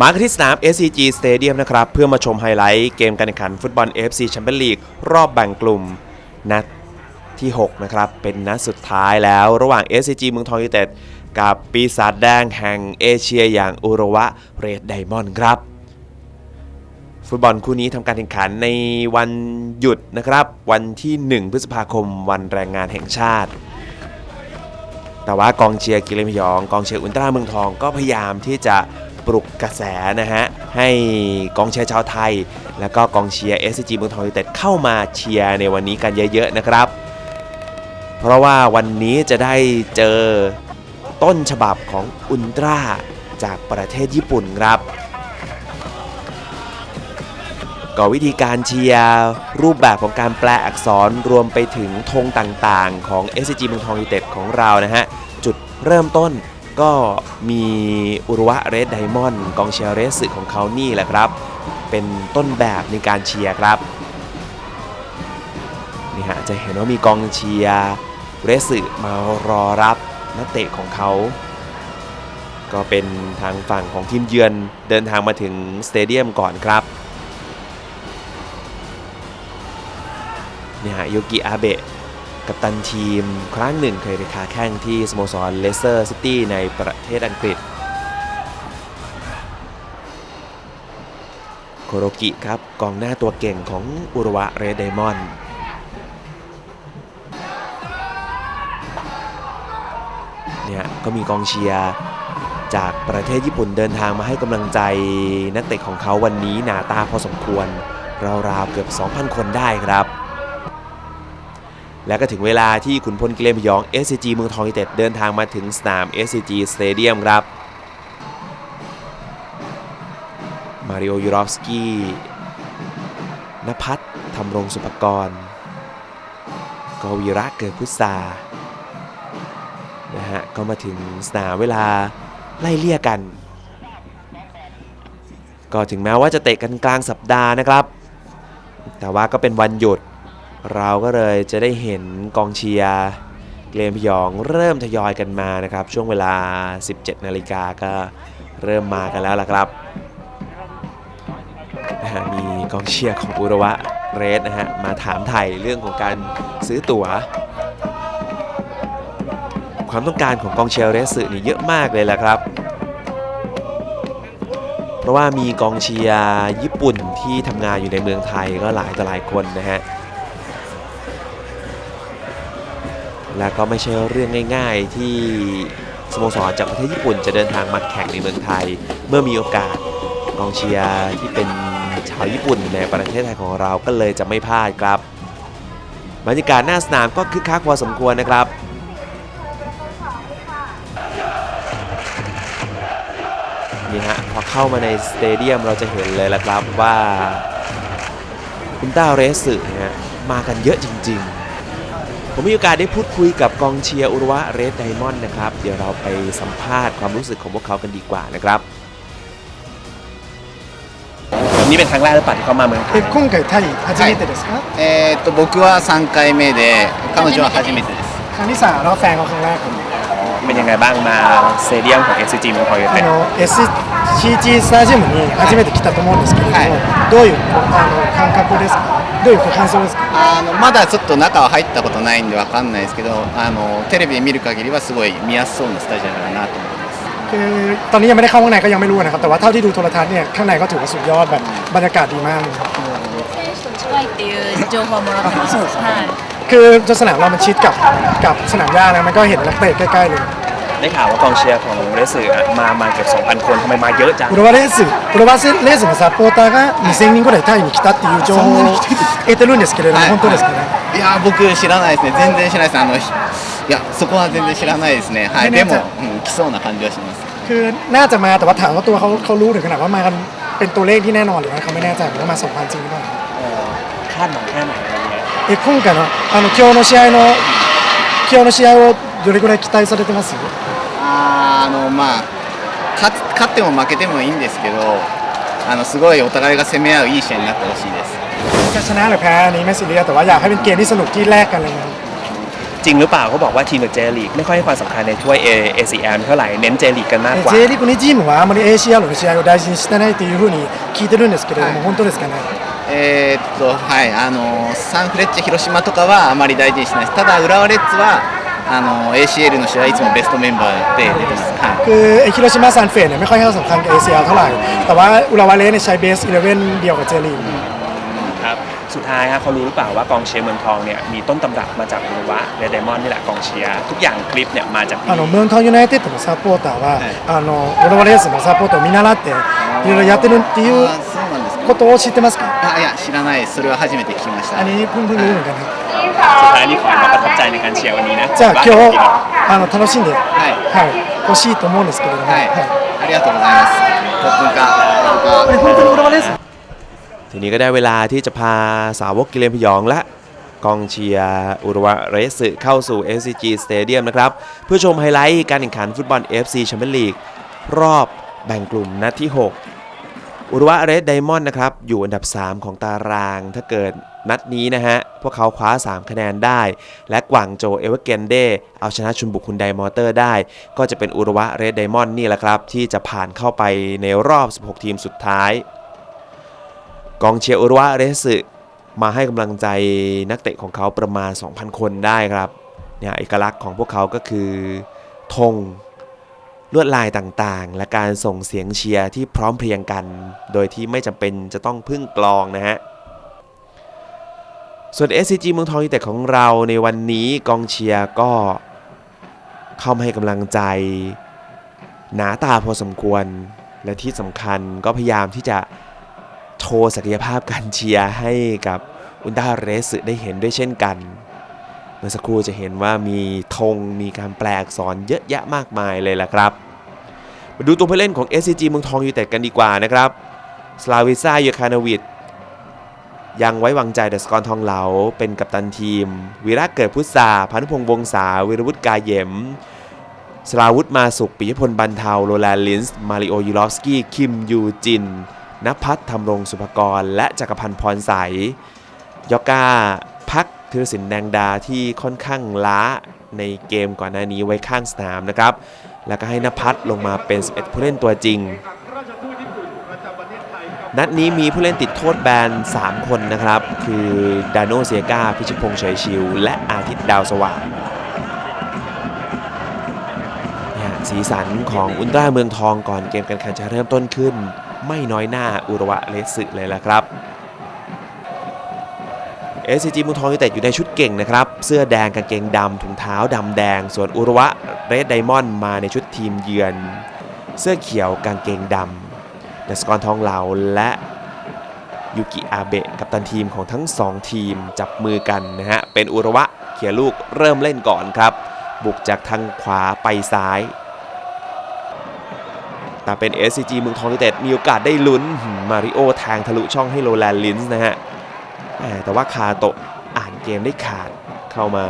มากันที่สนาม SCG Stadium นะครับ เพื่อมาชมไฮไลท์เกมการแข่งขันฟุตบอล FC Champions League รอบแบ่งกลุ่ม นัดที่ 6 นะครับ เป็นนัดสุดท้ายแล้วระหว่าง SCG เมืองทองยูไนเต็ดกับปีศาจแดงแห่งเอเชียอย่างอุระวะเรดไดมอนด์ครับ ฟุตบอลคู่นี้ทำการแข่งขันในวันหยุดนะครับ วันที่ 1 พฤษภาคม วันแรงงานแห่งชาติ แต่ว่ากองเชียร์กิเลนพยอง กองเชียร์อุลตร้าเมืองทองก็พยายามที่จะ ปลุกกระแสนะฮะ ให้กองเชียร์ชาวไทย แล้วก็กองเชียร์ SCG เมืองทองยูไนเต็ดเข้ามาเชียร์ในวันนี้กันเยอะๆนะครับ เพราะว่าวันนี้จะได้เจอต้นฉบับของอุลตร้าจากประเทศญี่ปุ่นครับก็วิธีการเชียร์รูปแบบของการแปลอักษรรวมไปถึงธงต่างๆ ของ SCG เมืองทองยูไนเต็ดของเรานะฮะ จุดเริ่มต้น ก็มีอุรุวะเรดไดมอนด์กองเชียร์เรสสึของเขานี่แหละครับ เป็นต้นแบบในการเชียร์ครับนี่ฮะจะเห็นว่ามีกองเชียร์เรสสึมารอรับนักเตะของเขา ก็เป็นทางฝั่งของทีมเยือนเดินทางมาถึงสเตเดียมก่อนครับเนี่ยฮะโยกิอาเบะ กับตันทีม ครั้งหนึ่งเคยไปค้าแข่งที่สโมสรเลสเตอร์ซิตี้ในประเทศอังกฤษ โคโรกิครับกองหน้าตัวเก่งของอุรวะเรดไดมอนด์เนี่ยก็มีกองเชียร์จากประเทศญี่ปุ่นเดินทางมาให้กำลังใจนักเตะของเขาวันนี้หนาตาพอสมควรราวๆเกือบ 2,000 คนได้ครับ และก็ถึงเวลาที่ขุนพลกิเลนพยอง SCG เมืองทองยูเต็ดเดินทางมาถึงสนาม SCG Stadium ครับ มาริโอยูรอฟสกี้นภัทรทำรงสุภกรณ์กวีระเกิดพุทธานะฮะ ก็มาถึงสนามเวลาไล่เลี่ยกัน ก็ถึงแม้ว่าจะเตะกันกลางสัปดาห์นะครับ แต่ว่าก็เป็นวันหยุด เราก็เลยจะได้เห็นกองเชียร์เกรมพยองเริ่มทยอยกันมานะครับ ช่วงเวลา 17 นาฬิกาก็เริ่มมากันแล้วล่ะครับ มีกองเชียร์ของอุระวะเรสนะฮะ มาถามไถ่เรื่องของการซื้อตั๋ว ความต้องการของกองเชียร์เรสสึนี่เยอะมากเลยแหละครับ เพราะว่ามีกองเชียร์ญี่ปุ่นที่ทำงานอยู่ในเมืองไทยก็หลายต่อหลายคนนะฮะ และก็ไม่ใช่เรื่องง่ายๆ ที่สโมสรจากประเทศญี่ปุ่นจะเดินทางมาแข่งในเมืองไทย เมื่อมีโอกาสกองเชียร์ที่เป็นชาวญี่ปุ่นในประเทศไทยของเราก็เลยจะไม่พลาดครับบรรยากาศหน้าสนามก็คึกคักพอสมควรนะครับนี่ฮะพอเข้ามาในสเตเดียมเราจะเห็นเลยละครับว่าอุลตร้าเรสสึนะฮะมากันเยอะจริง ๆ ผมมีโอกาสได้พูดคุยกับกองเชียร์อุรุวะเรดไดมอนด์นะครับ เดี๋ยวเราไปสัมภาษณ์ความรู้สึกของพวกเขากันดีกว่านะครับนี่เป็นครั้งแรกหรือเปล่าที่เขามาเมืองไทย え今回タイ初めてですか、えー、と僕は3回目で彼女は初めてです ครั้งที่สามแล้วแฟนเขาครั้งแรกครับ เป็นยังไงบ้างมาสเตเดียมของ SCG เมืองทองยูไน あ เต็ด の SCG スタジアムに初めて来たと思うんですけれども、はいどういうあの感覚ですかどういうご感想ですかあのまだちょっと中は入ったことないんでわかんないですけどあのテレビで見る限りはすごい見やすそうなスタジアムだなと思います คือตอนนี้ยังไม่ได้เข้าข้างในก็ยังไม่รู้นะครับ แต่ว่าเท่าที่ดูโทรทัศน์เนี่ยข้างในก็ถือว่าสุดยอดแบบบรรยากาศดีมากเลย 選手と近いっていう情報をもらってます。はい。 คือสนามเรามันชิดกับกับสนามหญ้านะมันก็เห็นนักเตะใกล้ๆเลย ได้ข่าวว่ากองเชียร์ของเรสสึมามาเกือบ2,000 คนทำไมมาเยอะจัง ウロワレースウロワレースのサポーターが2000人ぐらいタイに来たっていう情報を得てるんですけれども、本当ですかねいやー僕知らないですね全然知らないですあのいやそこは全然知らないですねはいでも、うん、来そうな感じはします คือน่าจะมาแต่ว่าถามว่าตัวเขาเขารู้ถึงขนาดว่ามากันเป็นตัวเลขที่แน่นอนหรือว่าเขาไม่แน่ใจว่ามา2,000จริงหรือเปล่า คาดหวังแค่ไหนอะไรเงี้ย え今回のあの今日の試合の今日の試合をどれぐらい期待されてますああのまあ勝っても負けてもいいんですけどあのすごいお互いが攻め合ういい試合になってほしいですจะชนะหรือแพ้อันนี้ไม่ซีเรียสแต่ว่าอยากให้เป็นเกมที่สนุกที่แรกกันเลยนะจริงหรือเปล่าเขาบอกว่าทีมกับเจลีกไม่ค่อยให้ความสำคัญในถ้วย ACM เท่าไหร่เน้นเจลีกกันมากกว่าเจลีกคนนี้จีนはあまり ACL の試合を大事にしてないというふうに聞いてるんですけれども本当ですかねえーっとはいあのサンフレッチェ広島とかはあまり大事にしないですただ浦和レッズはあの ACL の試合いつもベストメンバーで出てます、はい คือฮิโรชิมาซันเฟสเนี่ยไม่ค่อยให้ความสำคัญกับ ACR เท่าไหร่ แต่ว่าอุราวาเลสเนี่ยใช้เบส11เดียวกับเจลีก ครับสุดท้ายครับเขารู้หรือเปล่าว่ากองเชียร์เมืองทองเนี่ยมีต้นตำรับมาจากอุรุวะเรดไดมอนด์นี่แหละกองเชียร์ทุกอย่างคลิปเนี่ยมาจาก あのムーンタウンユナイテッドのサポーターは、はいあのオロワレースのサポートを見習っていろいろやってるっていうあそうなんですかことを知ってますかあいや 知らないですそれは初めて聞きましたอันนี้เพิ่งเพิ่งรู้เหมือนกันครับ สุดท้ายนี่ขอให้มาประทับใจในการเชียร์วันนี้นะ じゃあ ว่า 今日 จริง あの楽しんで、はいはい、欲しいと思うんですけれども、はい、はいありがとうございます特訓かこれ本当にオロワレース ทีนี้ก็ได้เวลาที่จะพาสาวกกิเลนพยองและกองเชียร์อุรุวะเรสเข้าสู่ SCG Stadium นะครับ เพื่อชมไฮไลท์การแข่งขันฟุตบอล FC Champions League รอบแบ่งกลุ่มนัดที่ 6 อุรุวะเรสไดมอนด์นะครับ อยู่อันดับ 3 ของตาราง ถ้าเกิดนัดนี้นะฮะ พวกเขาคว้า 3 คะแนนได้ และกวางโจเอเวอร์เกนเดเอาชนะชุนบุกคุณไดมอเตอร์ได้ ก็จะเป็นอุรุวะเรสไดมอนด์นี่แหละครับ ที่จะผ่านเข้าไปในรอบ 16 ทีมสุดท้าย กองเชียร์อุรุวะเรสึมาให้กำลังใจนักเตะของเขาประมาณ 2,000 คนได้ครับเนี่ยเอกลักษณ์ของพวกเขาก็คือธง ลวดลายต่างๆ และการส่งเสียงเชียร์ที่พร้อมเพรียงกัน โดยที่ไม่จำเป็นจะต้องพึ่งกลองนะฮะ ส่วน SCG เมืองทองยูไนเต็ดของเราในวันนี้กองเชียร์ก็เข้ามาให้กำลังใจ หนาตาพอสมควร และที่สำคัญก็พยายามที่จะโชว์ศักยภาพการเชียร์ให้กับอุนดาเรสได้เห็นด้วยเช่นกัน เมื่อสักครู่จะเห็นว่ามีธงมีการแปลอักษรเยอะแยะมากมายเลยล่ะครับ มาดูตัวผู้เล่นของ SCG เมืองทองยูไนเต็ดกันดีกว่านะครับสลาวิซ่ายูคานาวิดยังไว้วางใจเดอะสกอรทองเหลา เป็นกัปตันทีม วีระเกิดพุทธาพานุพงษ์วงศาวิรวุฒิกาเยมสลาวุธมาสุขปิยพลบันเทาโรแลนด์ลินส์มาริโอยูลอฟสกี้คิมยูจินนภัทรธรรมรงสุภกร และจักรพันธ์พรใสยอก้า ธีรศิลป์แดงดาที่ค่อนข้างล้าในเกมก่อนหน้านี้ไว้ข้างสนามนะครับ แล้วก็ให้นภัทรลงมาเป็น 11 ผู้เล่นตัวจริง นัดนี้มีผู้เล่นติดโทษแบน 3 คนนะครับ คือดานโนเซียกาพิชพงษ์เฉยชิว และอาทิตย์ดาวสว่างนี่สีสันของอุลตร้าเมืองทองก่อนเกมการแข่งขันจะเริ่มต้นขึ้น ไม่น้อยหน้าอุระวะเลสสึเลยละครับ SCG เมืองทองยูเต็ดอยู่ในชุดเก่งนะครับ เสื้อแดงกางเกงดำถุงเท้าดำแดง ส่วนอุระวะเรดไดมอนด์มาในชุดทีมเยือน เสื้อเขียวกางเกงดำเดสกรทองเหลาและยูกิอาเบะกับตันทีมของทั้ง 2 ทีมจับมือกันนะฮะ เป็นอุระวะเขียลูกเริ่มเล่นก่อนครับ บุกจากทางขวาไปซ้าย แต่เป็น SCG เมืองทองยูเต็ดมีโอกาสได้ลุ้นมมาริโอแทงทะลุช่องให้โรแลนด์ลินส์นะฮะ แต่ว่าคาโตะอ่านเกมได้ขาดเข้ามา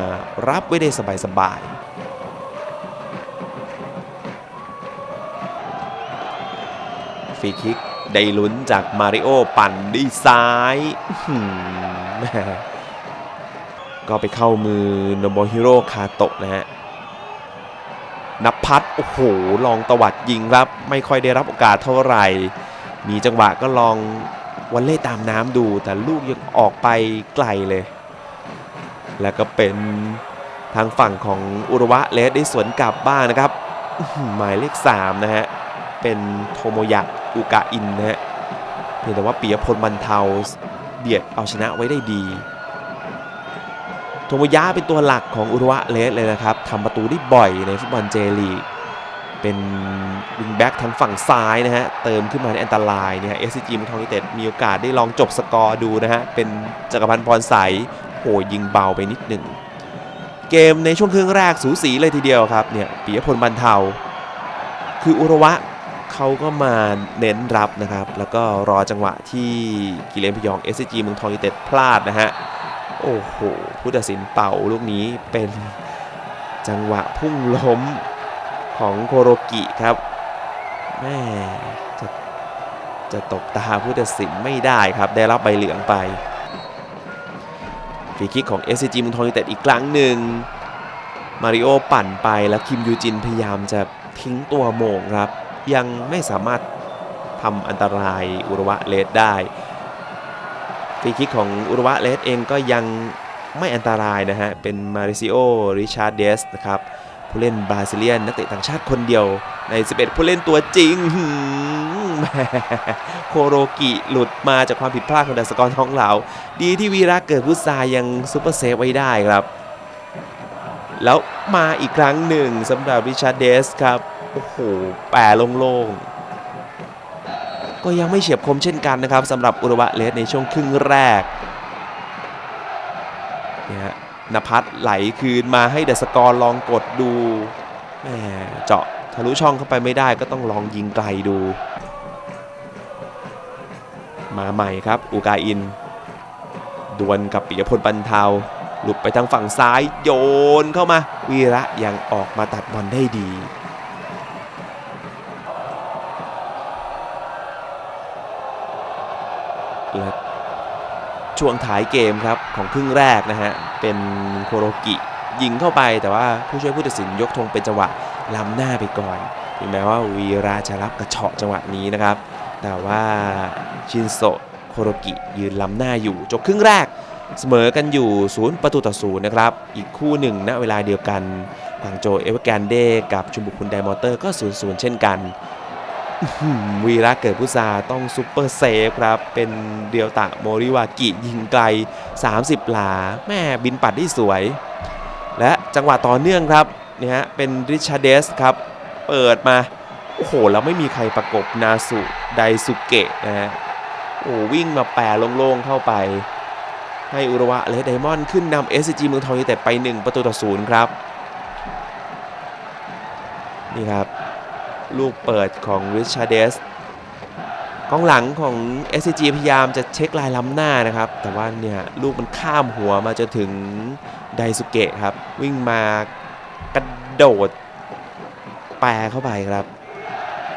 รับไว้ได้สบายๆฟรีคิกได้ลุ้นจากมาริโอปั่นดีซ้ายก็ไปเข้ามือโนโบฮิโร่คาโตะนะฮะนภัทโอ้โห ลองตวัดยิงครับ ไม่ค่อยได้รับโอกาสเท่าไหร่ มีจังหวะก็ลอง วันเล่ตามน้ำดูแต่ลูกยังออกไปไกลเลย แล้วก็เป็นทางฝั่งของอุระวะเลสได้สวนกลับบ้างนะครับ หมายเลข3นะฮะ เป็นโทโมยะอุกาอินนะฮะเพียงแต่ว่าปียพลบันเทาเบียดเอาชนะไว้ได้ดี โทโมยะเป็นตัวหลักของอุรุวะเลสเลยนะครับทำประตูได้บ่อยในฟุตบอลเจลีก เป็นวิงแบ็กทางฝั่งซ้ายนะฮะ เติมขึ้นมาในอันตรายเนี่ย SCG เมืองทองยูเต็ดมีโอกาสได้ลองจบสกอร์ดูนะฮะ เป็นจักรพันธ์พรใสโหยิงเบาไปนิดหนึ่ง เกมในช่วงครึ่งแรกสูสีเลยทีเดียวครับเนี่ยปิยพลบันเทา คืออุรุวะเขาก็มาเน้นรับนะครับ แล้วก็รอจังหวะที่กิเลนพยอง SCG เมืองทองยูเต็ดพลาดนะฮะ โอ้โหผู้ตัดสินเป่าลูกนี้เป็นจังหวะพุ่งล้ม ของโคโรกิครับแม่จะจะตกตาผู้ตัดสินไม่ได้ครับ ได้รับใบเหลืองไปฟรีคิกของ SCG มุงทองยูเต็ดอีกครั้งหนึ่งมาริโอปั่นไปแล้วคิมยูจินพยายามจะทิ้งตัวโมงครับ ยังไม่สามารถทำอันตรายอุระวะเลสได้ฟรีคิกของอุระวะเลสเองก็ยังไม่อันตรายนะฮะ เป็นมาริซิโอริชาร์ดเดสนะครับ ผู้เล่นบราซิเลียนนักเตะต่างชาติคนเดียวใน 11 ผู้เล่นตัวจริงโคโรกิหลุดมาจากความผิดพลาดของดัสกรท้องเหลา ดีที่วีระเกิดพุทธายังซูเปอร์เซฟไว้ได้ครับ แล้วมาอีกครั้งหนึ่งสำหรับริชาร์ดเดสครับ โอ้โห แปรโล่งๆ ก็ยังไม่เฉียบคมเช่นกันนะครับสำหรับอุระวะเลสในช่วงครึ่งแรกเนี่ย นภัสไหลคืนมาให้เดสกอร์ลองกดดูแหมเจาะทะลุช่องเข้าไปไม่ได้ก็ต้องลองยิงไกลดู มาใหม่ครับอูกาอิน ดวลกับปิยพลบรรเทาหลุดไปทางฝั่งซ้ายโยนเข้ามา วีระยังออกมาตัดบอลได้ดีและ ช่วงท้ายเกมครับของครึ่งแรกนะฮะ เป็นโคโรกิยิงเข้าไปแต่ว่าผู้ช่วยผู้ตัดสินยกธงเป็นจังหวะล้ำหน้าไปก่อนถึงแม้ว่าวีราจะรับกระเฉาะจังหวะนี้นะครับ แต่ว่าชินโซโคโรกิยืนล้ำหน้าอยู่จบครึ่งแรก เสมอกันอยู่ศูนย์ประตูต่อศูนย์นะครับ อีกคู่หนึ่งณเวลาเดียวกันกวางโจเอเวอร์แกนเดกับชุมบุกคุณไดมอเตอร์ก็0ูนย์ศูนย์เช่นกัน วีระเกิดพุทราต้องซุปเปอร์เซฟครับ เป็นเดียวตะโมริวากิยิงไกล 30 หลา แม่บินปัดได้สวย และจังหวะต่อเนื่องครับเนี่ยฮะเป็นริชาร์เดสครับ เปิดมา โอ้โห แล้วไม่มีใครประกบนาสุไดสุเกะนะฮะโอ้วิ่งมาแปรโล่งๆเข้าไป ให้อุระวะเลสไดมอนด์ขึ้นนำ SCG เมืองทองยูไนเต็ดไป 1 ประตูต่อศูนย์ครับ นี่ครับ ลูกเปิดของริชาร์เดสกองหลังของ SCG พยายามจะเช็คลายล้ำหน้านะครับ แต่ว่าเนี่ยลูกมันข้ามหัวมาจนถึงไดสุเกะครับ วิ่งมากระโดดแปรเข้าไปครับ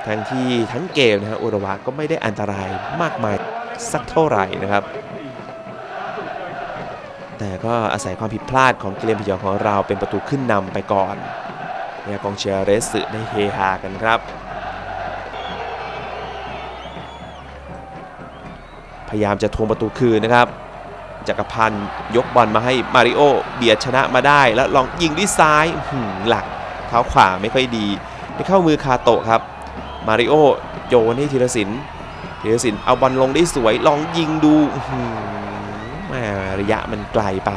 ทั้งที่ทั้งเกมนะฮะอุระวะก็ไม่ได้อันตรายมากมายสักเท่าไหร่นะครับ แต่ก็อาศัยความผิดพลาดของกิเลนพยองของเราเป็นประตูขึ้นนำไปก่อน เนี่ยกองเชียร์เรสสึได้เฮฮากันครับ พยายามจะทวงประตูคืนนะครับ จักรพันธ์ยกบอลมาให้มาริโอเบียดชนะมาได้ แล้วลองยิงด้วยซ้ายหหลักเท้าขวาไม่ค่อยดีไปเข้ามือคาโตะครับ มาริโอโยนให้ธีรศิลป์ธีรศิลป์เอาบอลลงได้สวยลองยิงดูแหมระยะมันไกลไป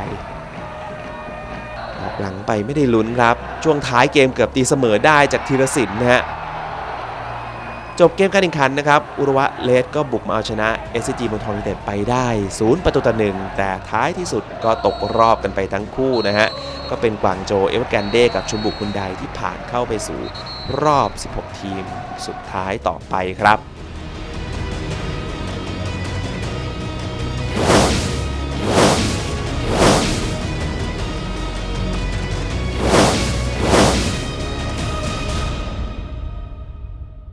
หลังไปไม่ได้ลุ้นครับ ช่วงท้ายเกมเกือบตีเสมอได้จากธีรศิลป์นะฮะจบเกมการแข่งขันนะครับ อุระวะเลสก็บุกมาเอาชนะ SCG เมืองทองยูเต็ดไปได้ 0 ประตูต่อหนึ่งแต่ท้ายที่สุดก็ตกรอบกันไปทั้งคู่นะฮะ ก็เป็นกวางโจเอเวอร์แกนเดกับชุมบุกคุณไดที่ผ่านเข้าไปสู่รอบ 16 ทีมสุดท้ายต่อไปครับ